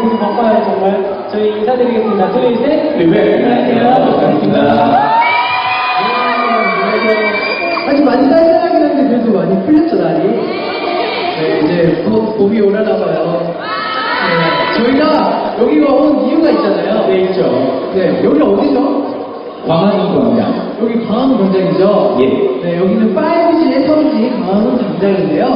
지금 바빠요, 정말. 저희 인사드리겠습니다. 둘, 셋. 리베. 안녕하세요. 반갑습니다. 아직 많이 쌀쌀하긴 한데 그래도 많이 풀렸죠 날이 네 이제 곧 봄이 오려나 봐요 네, 저희가 여기가 온 이유가 있잖아요 네, 있죠. 네 여기 어디죠? 광안리 광장. 여기 광화문 광장이죠? 예. 네 여기는 5G의 성지 광화문 광장인데요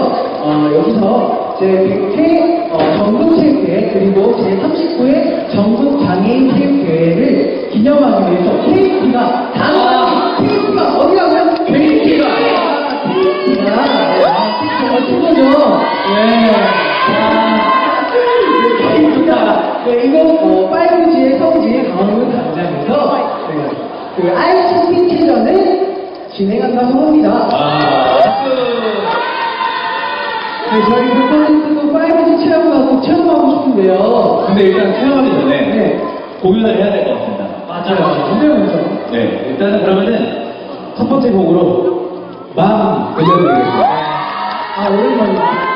어, 여기서 제 100회 어, 전국 체육대회 그리고 제 39회 전국 장애인 체육대회를 기념하기 위해서 KT가 단순히 KT가 어디라고요? KT가 KT가 정말 최고죠 네. KT가 네, 이거 어, 5G의 성지 강원도 광장에서 네, 그 아이치 핀체전을 진행한다고 합니다. 아, 네, 저희 멤버들도 5G 체험하고 체험하고 싶은데요. 근데 일단 체험하기 전에 네, 공연을 해야 될 것 같습니다. 맞아요. 근데 먼저. 네, 일단은 그러면은 첫 번째 곡으로 마음 들려드리겠습니다. 아, 오랜만이다.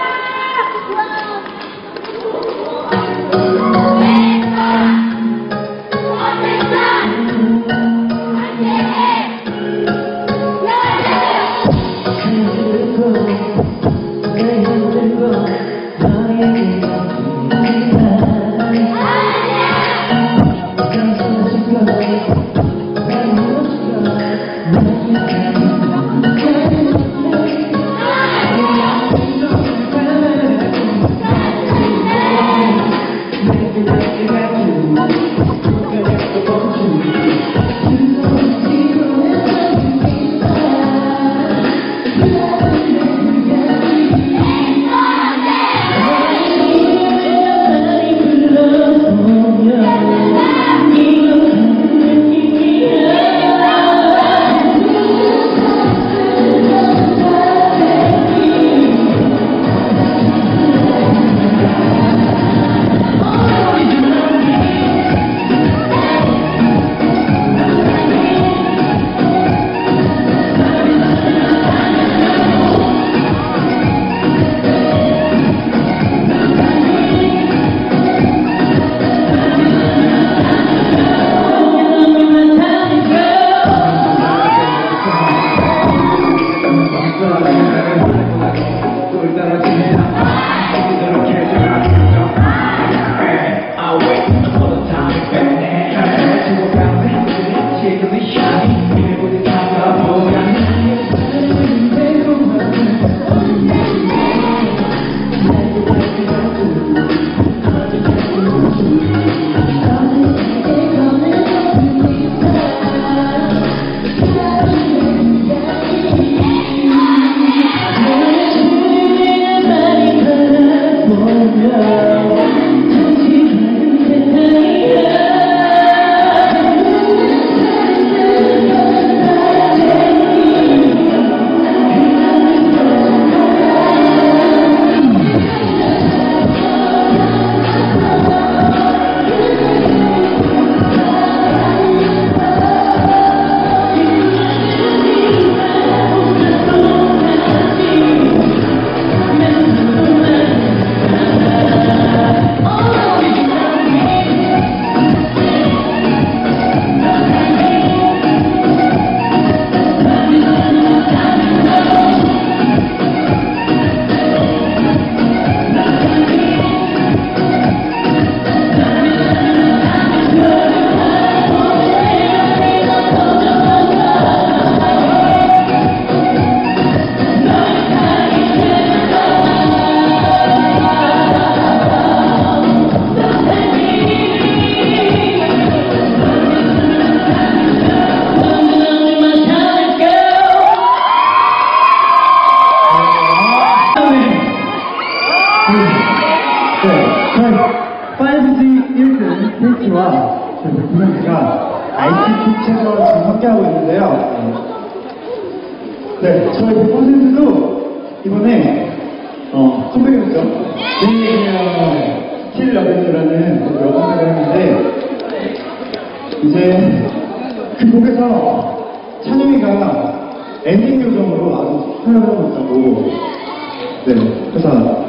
네, 회사에서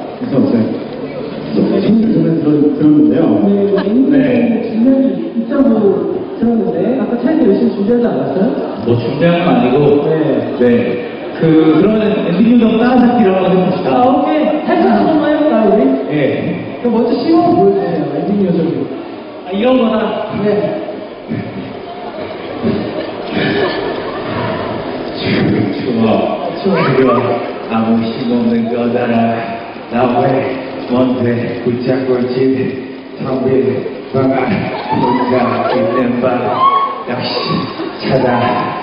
이제 힘을 전해 들었, 들었는데요. 네, 네. 준비한 게 있다고 들었는데 아까 차이도 열심히 준비하지 않았어요? 뭐 준비한 건 아니고, 네. 네. 그, 그러면 엔딩 요정 따라잡기로 한번 아, 해봅시다. 오케이. 살짝 한 번만 해볼까요, 우리? 예. 그럼 먼저 시범 보여주세요, 엔딩 요정이. 아, 이런 거다. 네. 추워, 추워, 아무 힘 없는. 나왜 뭔데 붙잡고 지 텅빈 방안 혼자 있는 밤 역시 차다.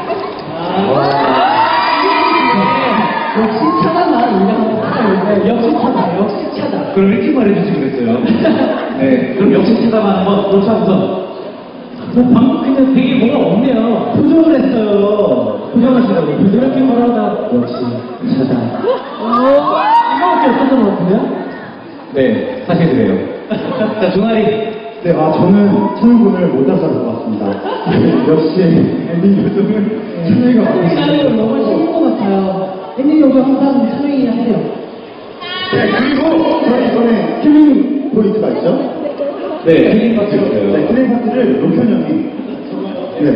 역시 차다만 역시 차다, 역시 차다. 그럼 일찍 말해주지 그랬어요. 네, 그럼 역시 차다만 한번 그렇죠 우선. 방금 근데 되게 뭐가 없네요. 표정을 했어요. 표정하시라고. 이렇게 말하다 역시 차다. 이거밖에 없었던 것 같은데요? 네, 사실 그래요. 자, 종아리. 네, 아, 저는 찬영군을 못 따라잡을 것 같습니다. 역시 엔딩 요정은 찬영이가 많이 시간을 너무 쉬운 것 같아요. 엔딩 요정 항상 찬영이 하세요. 네, 그리고 저희 이번에 킬링 포인트가 있죠? 네, 힐링 파트 네. 킬링 파트를 로현 형이 네.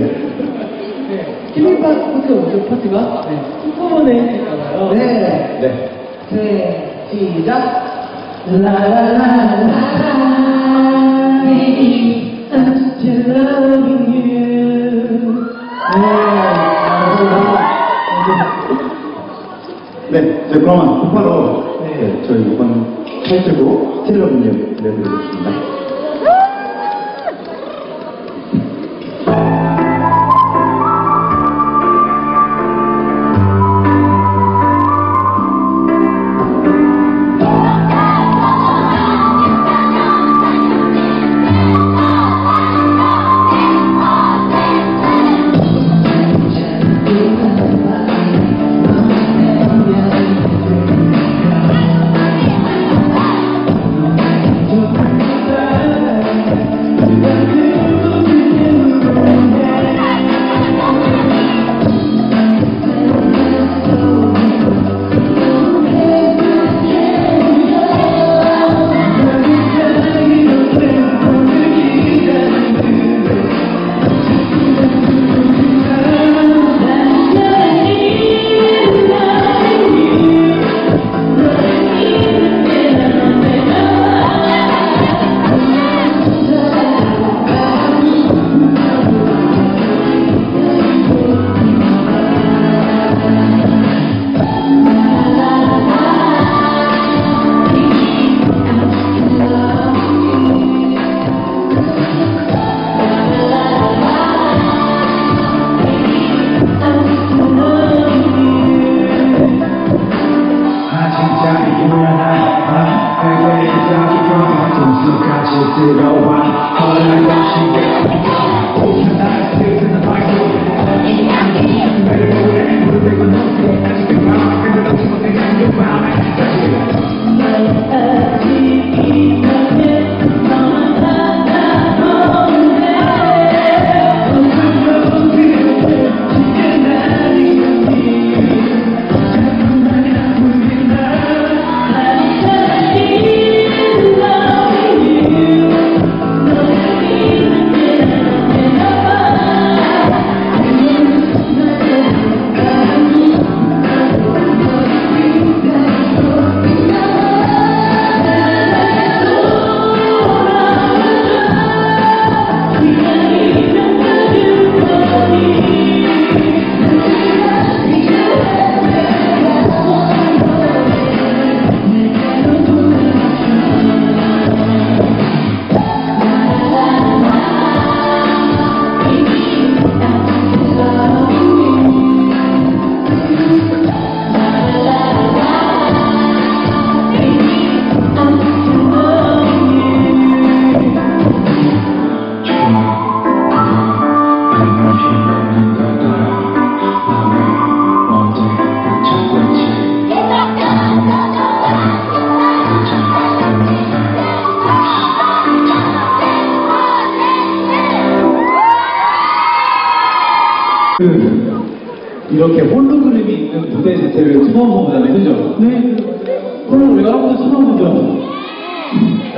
네. 킬링 파트가 뭐죠, 파트가? 네. 한꺼번에 했을까봐요. 네. 네. 네, 시작. baby, I'm still loving you. 네. 네, 이제 그러면 곧바로 네, 저희 이번 타이틀곡 트레일러 분들 내드리겠습니다.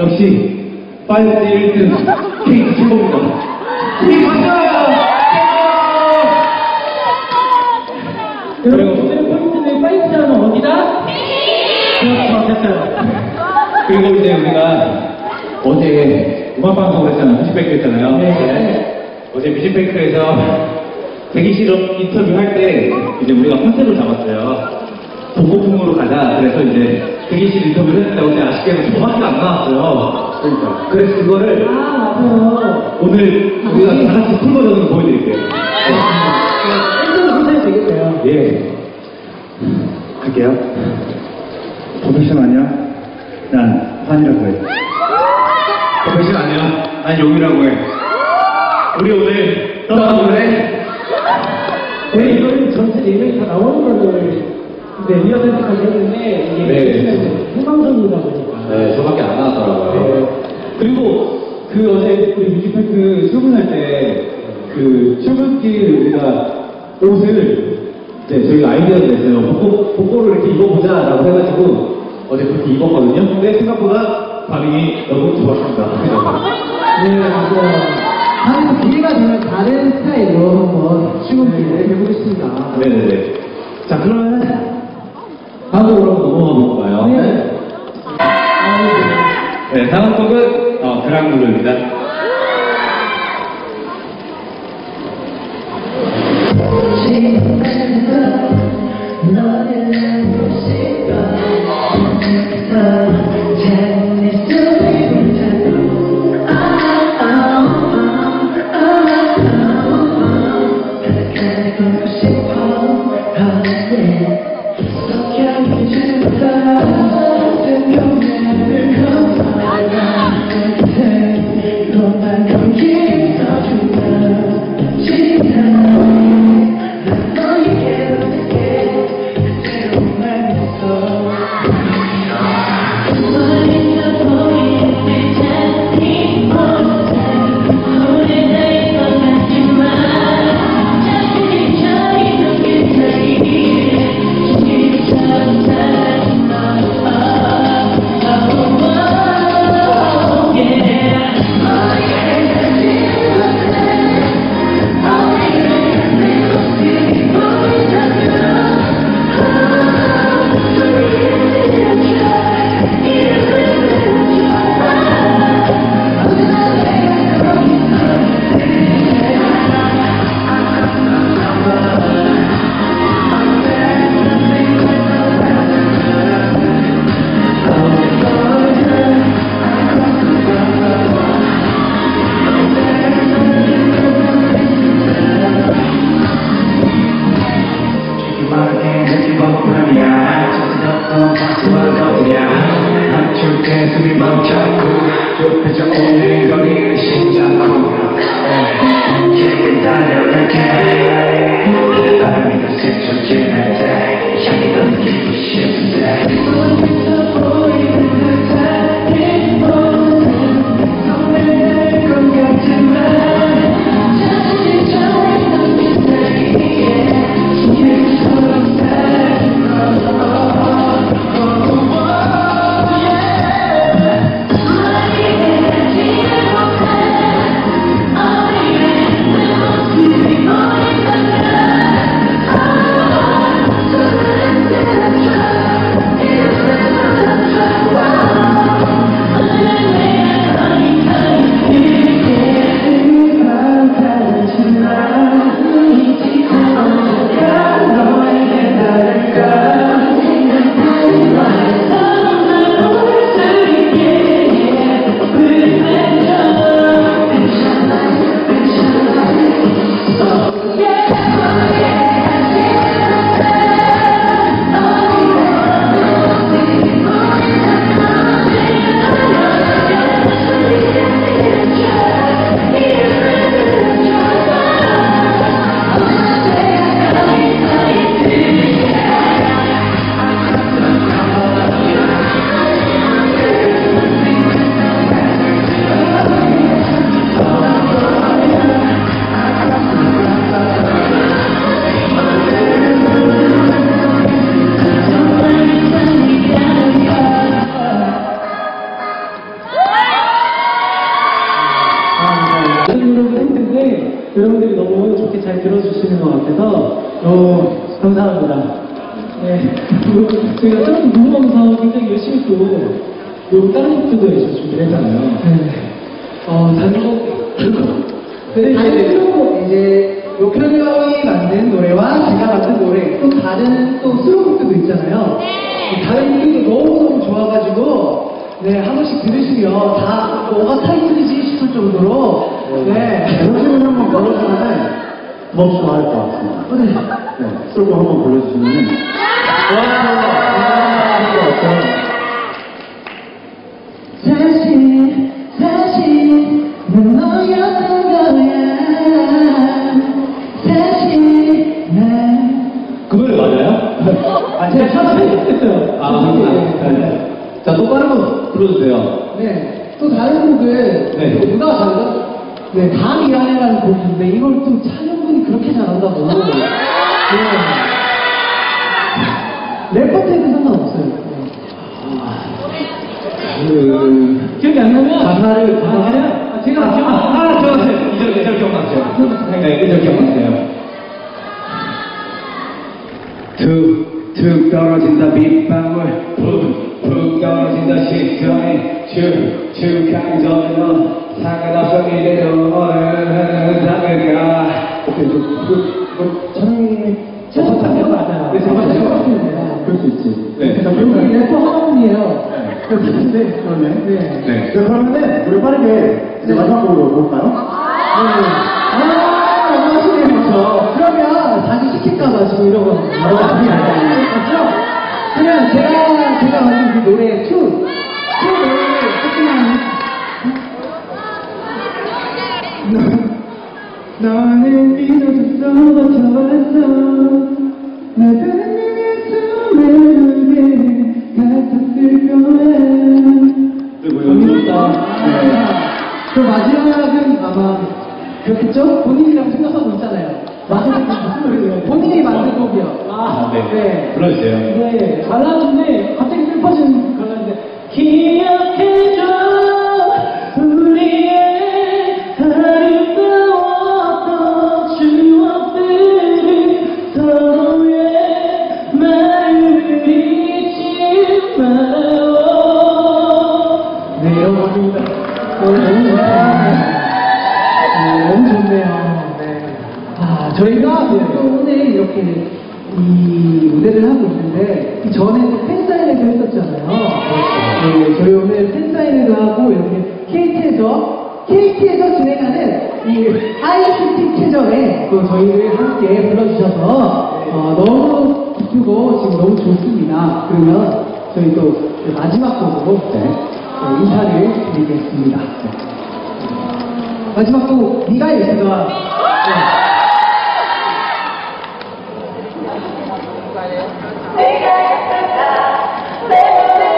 역시, 파이널 1등 케이크 최고입니다. 이 반가워요! 여러분, 오늘의 포인트는 어디다? 그렇죠, 됐어요. 그리고 이제 우리가 어제 음악 방송을 했잖아요. 뮤직뱅크 했잖아요. 네. 어제 뮤직뱅크에서 대기실업 인터뷰 할 때 이제 우리가 컨셉을 잡았어요. 동고풍으로 가자. 그래서 이제 대기실 인터뷰를 했는데 어제 아쉽게도 저밖에 안 나왔어요. 그러니까. 그래서 그거를 아, 맞아요. 오늘 우리가 다 같이 풀 버전으로 보여드릴게요. 일단 보셔야 되겠네요. 예. 할게요. 도대체 아니야? 난 환이라고 해. profession 아니야. 난 용이라고 해. 우리 오늘 떠나볼래? 네, 이거는 전체 내용이 다 나오는 거를 네, 리허설까지 했는데 이게 네. 생방송이다 보니까 네, 저밖에 안 나왔더라고요. 네. 그리고 그 어제 우리 뮤직뱅크 출근할 때 그 출근길 우리가 옷을 네, 저희가 아이디어를 냈어요. 복고, 복고를 이렇게 입어보자 라고 해가지고 어제 그렇게 입었거든요. 근데 생각보다 반응이 너무 좋았습니다. 네, 맞아요. 다음에 또 기회가 되면 다른 스타일로 한번 출근기를 해보겠습니다. 네네네. 자, 그러면 다음 곡으로 한번 넘어가 볼까요? 네. 네, 다음 곡은 어, 그랑블루입니다. 여러분들이 너무 좋게 잘 들어주시는 것 같아서 너무 감사합니다. 네. 그리고 저희가 좀 무거워서 굉장히 열심히 또, 요 다른 곡들도 이제 준비를 했잖아요. 네. 어, 다른 곡, 네, 다른 곡, 이제, 요편 형이 만든 노래와 제가 만든 노래, 또 다른 또 수록곡들도 있잖아요. 네. 다른 곡들도 너무너무 좋아가지고, 네, 한 번씩 들으시면 다 뭐가 타이틀이지 싶을 정도로 네. 요즘을 한번 불러주면은 더 좋아할 것 같습니다. 네, 쏠고 한번 불러주시면은 사실 넌 너였던 거야 사실 난그 노래 맞아요? 아, 제가 차마 편집했어요. 아, 아, 네. 자, 똑바로 한번 불러주세요. 네, 또 다른 곡은 네. 또 누가 잘하죠? 네, 다 미안해라는 곡인데 이걸 또 찬영군이 그렇게 잘한다고. 네. 래퍼트에도 상관없어요. 네. 그, 기억이 안 나면, 가사를, 아, 그냥, 아, 제가 기억 안 아, 나요. 저, 이절, 이절 기억났어요. 네, 이절 기억났어요. 툭, 툭 떨어진다 빗방울, 푹, 푹 떨어진다 축 강전에 넌 상관없어 이래도 그, 그, 그. 네. 그럴 수 있지. 네. 그러면, 래퍼 하나뿐이에요. 그런데, 그러네. 네. 네. 네, 그러면은, 우리 빠르게 이제 마지막 곡으로 볼까요? 아. 그러면 다시 시킬까봐 지금 이러고. 바로 아니, 아니, 아니. 맞죠? 그냥 제가, 제가 만든 그 노래, 투. 그리고 재밌다. 그 마지막은 아마 그렇겠죠? 본인이라고 생각하고 있잖아요. 마지막은 무슨 노래예요? 본인이 만든 곡이요. 아, 네. 네. 불러주세요. 네, 잘하는데 이렇게 이 무대를 하고 있는데, 이 전에 또 팬사인회도 했었잖아요. 네, 저희 오늘 팬사인회도 하고, 이렇게 KT에서, KT에서 진행하는 이 하이시티 캐전에 또 저희를 함께 불러주셔서, 어, 너무 기쁘고 지금 너무 좋습니다. 그러면 저희 또 마지막 곡으로 네, 네, 인사를 드리겠습니다. 마지막 곡, 네가 예수가. 네. 내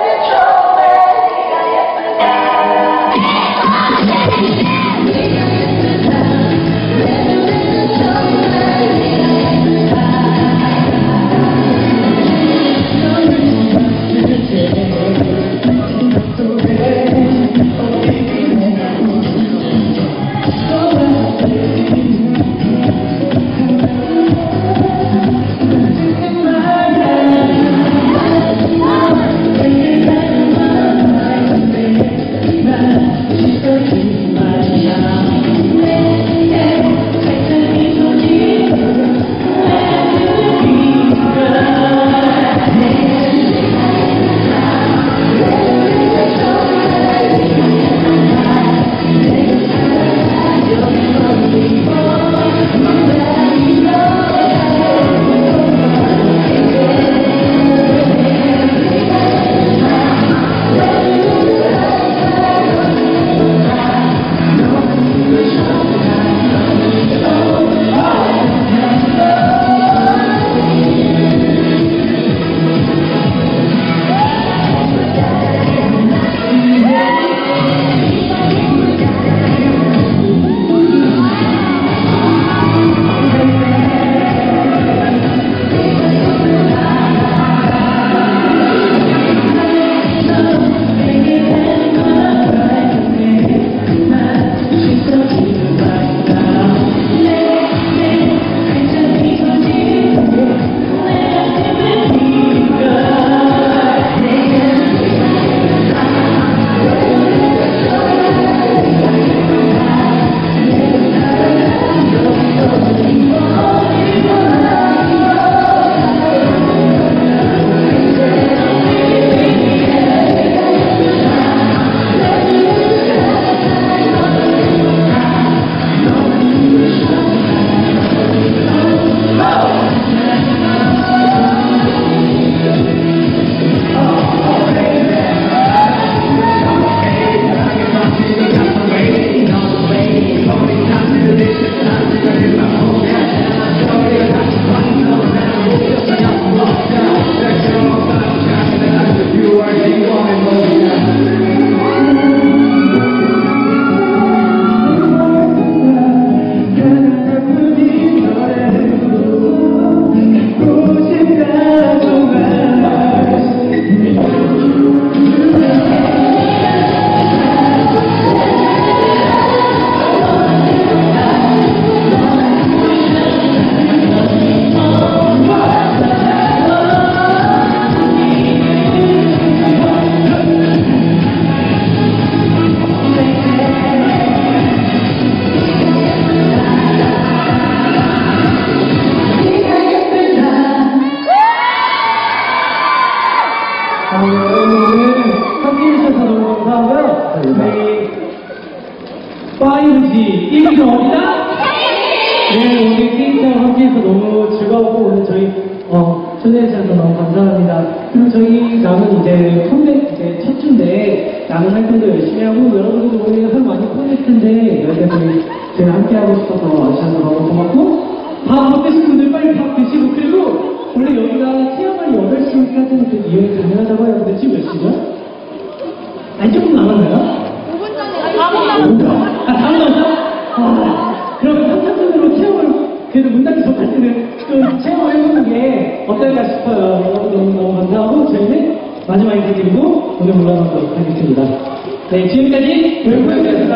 해요. 근데 지금 몇 시죠? 아니 조금 남았나요? 5분 전에 아, 다음 남았어? 아, 그러면 한편으로 체험을 그래도 문 닫기 전까지는 좀 체험해보는 게 어떨까 싶어요. 여러분 너무 너무 감사하고 저희는 마지막 인사 드리고 오늘 올라가도록 하겠습니다. 네, 지금까지 웰컴이었습니다.